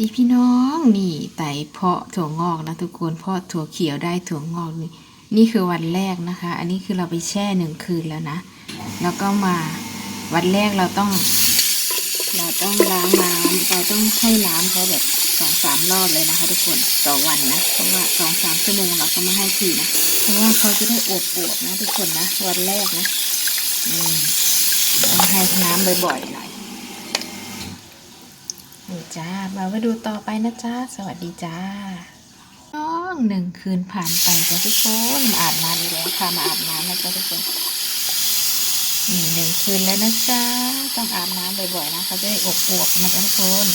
ดีพี่น้องนี่ไต่เพาะถั่วงอกนะทุกคนเพาะถั่วเขียวได้ถั่วงอกนี่นี่คือวันแรกนะคะ อันนี้คือเราไปแช่หนึ่งคืนแล้วนะ แล้วก็มาวันแรกเราต้อง เราต้องล้างน้ำเราต้องให้น้ำเขาแบบสองสามรอบเลยนะคะทุกคนต่อวันนะเพราะว่าสองสามชั่วโมงเราก็มาให้ทีนะเพราะว่าเขาจะได้อวบอวบนะทุกคนนะวันแรกนะอืมต้องให้น้ำบ่อยๆหน่อย จ้า มามาดูต่อไปนะจ้า สวัสดีจ้า น้องหนึ่งคืนผ่านไปจ้าทุกคน มาอาบน้ำอีกแล้วค่ะมาอาบน้ำนะจ้าทุกคนนี่หนึ่งคืนแล้วนะจ้า ต้องอาบน้ำบ่อยๆนะเขาจะได้อบอวบนะจ้าทุกคน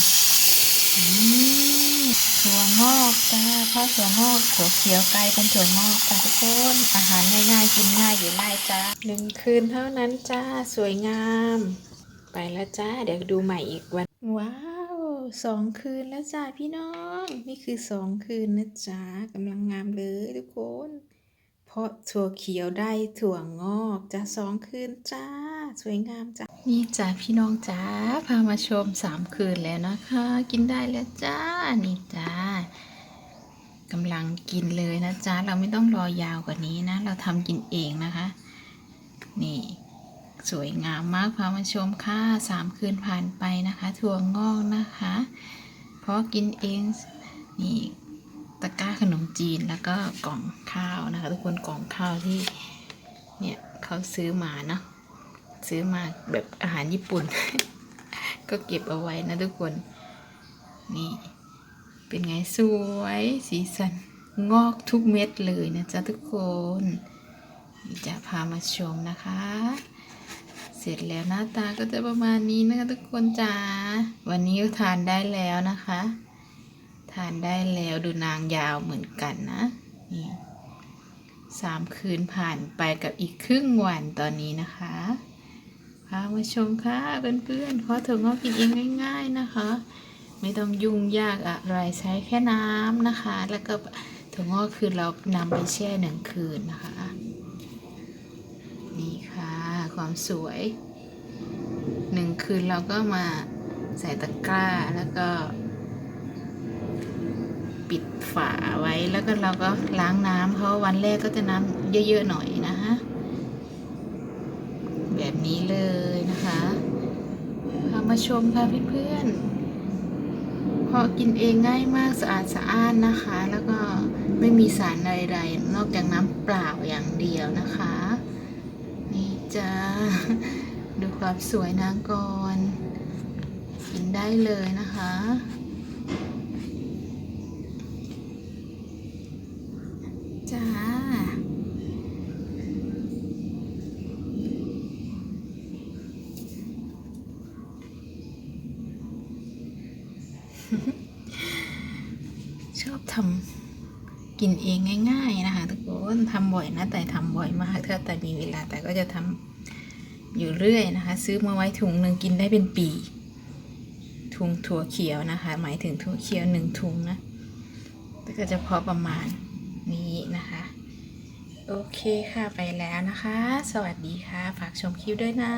ถั่วงอกจ้าเพราะถั่วงอกถั่วเขียวไกลเป็นถั่วงอกจ้าทุกคน อาหารง่ายๆกินง่ายอยู่ไล่จ้าหนึ่งคืนเท่านั้นจ้า สวยงาม ไปแล้วจ้า เดี๋ยวดูใหม่อีกวัน ว้า สองคืนแล้วจ้าพี่น้อง นี่คือสองคืนนะจ้ากำลังงามเลยทุกคน เพราะถั่วเขียวได้ถั่วงอกจะสองคืนจ้า สวยงามจ้านี่จ้าพี่น้องจ้าพามาชมสามคืนแล้วนะคะ กินได้แล้วจ้านี่จ้ากำลังกินเลยนะจ้าเราไม่ต้องรอยาวกว่านี้นะ เราทำกินเองนะคะ นี่ สวยงามมากพามาชมค่ะสามคืนผ่านไปนะคะ ถั่วงอกนะคะ เพราะกินเองนี่ตะกร้าขนมจีนแล้วก็กล่องข้าวนะคะ ทุกคนกล่องข้าวที่เนี่ยเขาซื้อมาเนาะซื้อมาแบบอาหารญี่ปุ่น ก็เก็บเอาไว้นะทุกคน นี่เป็นไงสวยสีสันงอกทุกเม็ดเลยนะจ๊ะทุกคนจะพามาชมนะคะ เสร็จแล้วหน้าตาก็จะประมาณนี้นะคะทุกคนจ้า วันนี้ก็ทานได้แล้วนะคะ ทานได้แล้วดูนางยาวเหมือนกันนะนี่สามคืนผ่านไปกับอีกครึ่งวันตอนนี้นะคะพามาชมค่ะเพื่อนๆเพราะถั่วงอกกินเองง่าย ๆนะคะ ไม่ต้องยุ่งยากอะไรใช้แค่น้ำนะคะ แล้วก็ถั่วงอกคือเรานำไปแช่หนึ่งคืนนะคะ ความสวยหนึ่งคืนเราก็มาใส่ตะกร้าแล้วก็ ปิดฝาไว้แล้วก็เราก็ล้างน้ำเพราะวันแรกก็จะน้ำเยอะๆหน่อยนะคะแบบนี้เลยนะคะพามาชมค่ะเพื่อนๆพราะกินเองง่ายมากสะอาดสะอ้านนะคะ แล้วก็ไม่มีสารใดๆนอกจากน้ำเปล่าอย่างเดียวนะคะ จ้า ดูความสวยนางก่อนกินได้เลยนะคะ จ้า ชอบทำ กินเองง่าย ๆนะคะ ทุกคนทำบ่อยนะแต่ทำบ่อยมากถ้าแต่มีเวลาแต่ก็จะทำอยู่เรื่อยนะคะ ซื้อมาไว้ถุงหนึ่งกินได้เป็นปีถุงถั่วเขียวนะคะ หมายถึงถั่วเขียวหนึ่งถุงนะแต่ก็จะพอประมาณนี้นะคะ โอเคค่ะไปแล้วนะคะ สวัสดีค่ะ ฝากชมคลิปด้วยนะ